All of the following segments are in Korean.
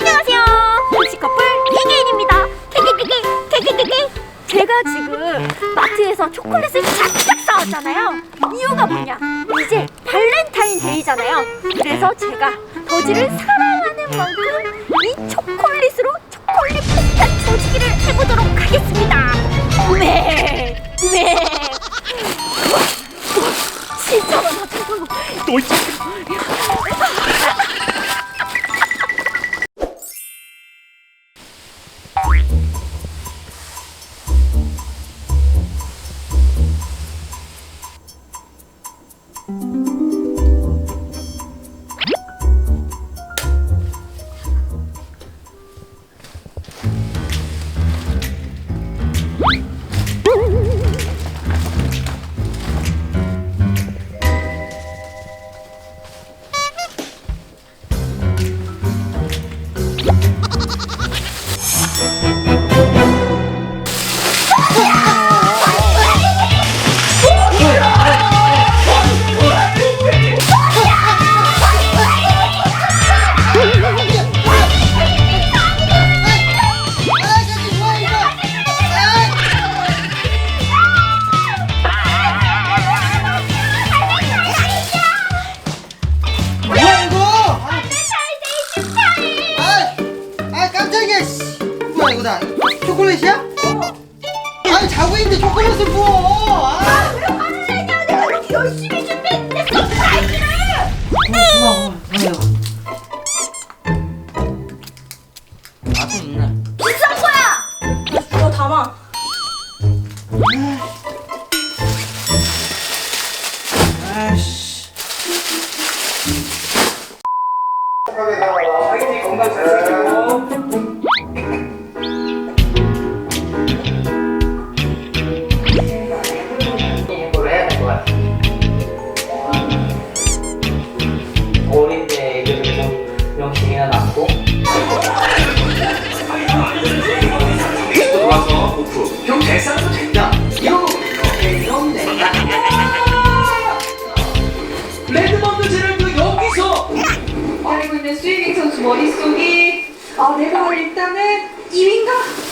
안녕하세요. 복식커플 이계인입니다. 케케케케 케케케케. 제가 지금 마트에서 초콜릿을 작작 사왔잖아요. 이유가 뭐냐? 이제 발렌타인 데이잖아요. 그래서 제가 버즈를 사랑하는 만큼 이 초콜릿으로 초콜릿 폭탄 조지기를 해보도록 하겠습니다. 네, 네. 또 있지. 뭐야 씨. 뭐야 이거 다. 초콜릿이야? 아니 자고 있는데 초콜릿을 부어. 아. 열심히 준비했어. 알기를. 고마워. 아유. 맛은 있네. 머릿속이 아 내가 일단은 2위인가?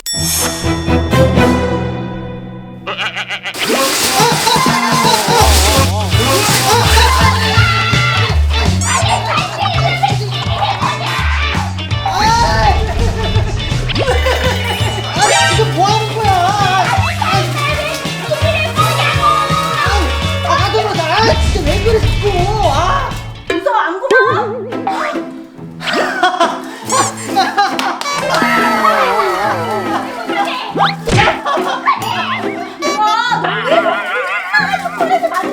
Oh, my God.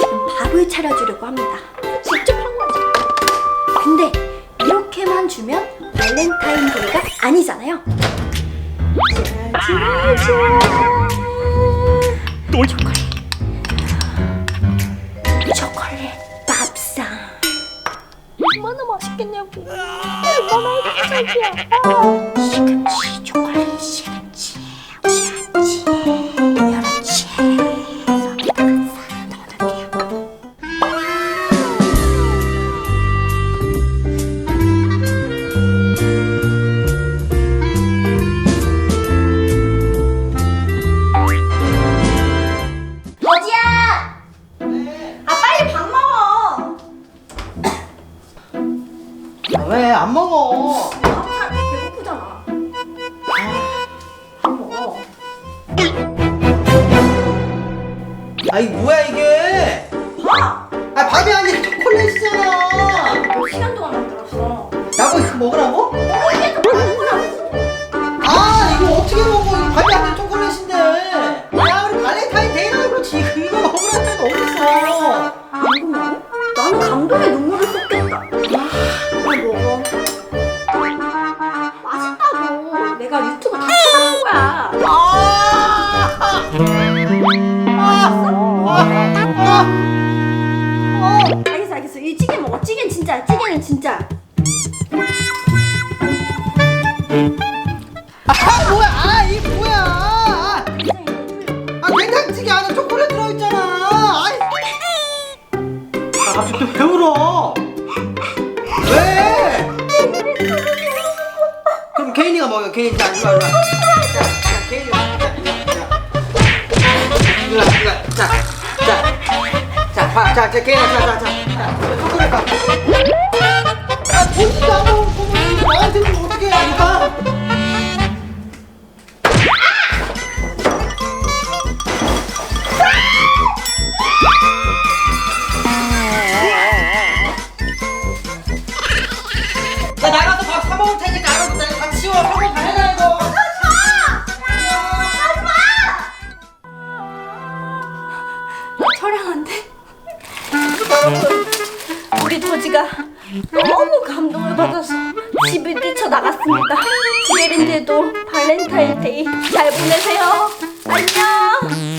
밥을 차려주려고 합니다. 직접 한 거죠. 근데 이렇게만 주면 발렌타인데이가 아니잖아요. 초콜릿. 초콜릿 밥상. 얼마나 맛있겠냐고. 얼마나 행복하지야. 시금치 초콜릿 아이 뭐야 이게 밥! 아 밥이 아니라 초콜릿이잖아 몇 시간 동안 만들었어. 나보 이거 먹으라고? 어, 이게 더 맛있구나. 아 이거 어떻게 먹어 이거 밥이 아니라 초콜릿인데 야 우리 발렌타인 데이라 그렇지 이거, 이거 먹으라는 데가 어딨어 먹어? 나는 감동의 눈물을 쏟겠다. 아, 빨리 먹어. 맛있다고. 내가 유튜브 다 찾아본 거야. 알 진짜, 찌개는 진짜. 아 뭐야? 아 이게 뭐야? 아, 된장찌개 안에 초콜릿 들어있잖아. 아이. 아 갑자기 또왜 울어 왜? 그럼 개인이가 먹어 개인. 자 일로 와 일로 와 자자자 자 개인아 자 자자. 초콜릿 가 아, 본인도 안 거면 나한테 좀 어떻게 해야 니 우리 도지가 너무 감동을 받아서 집을 뛰쳐나갔습니다. 내일인데도 발렌타인데이 잘 보내세요. 안녕!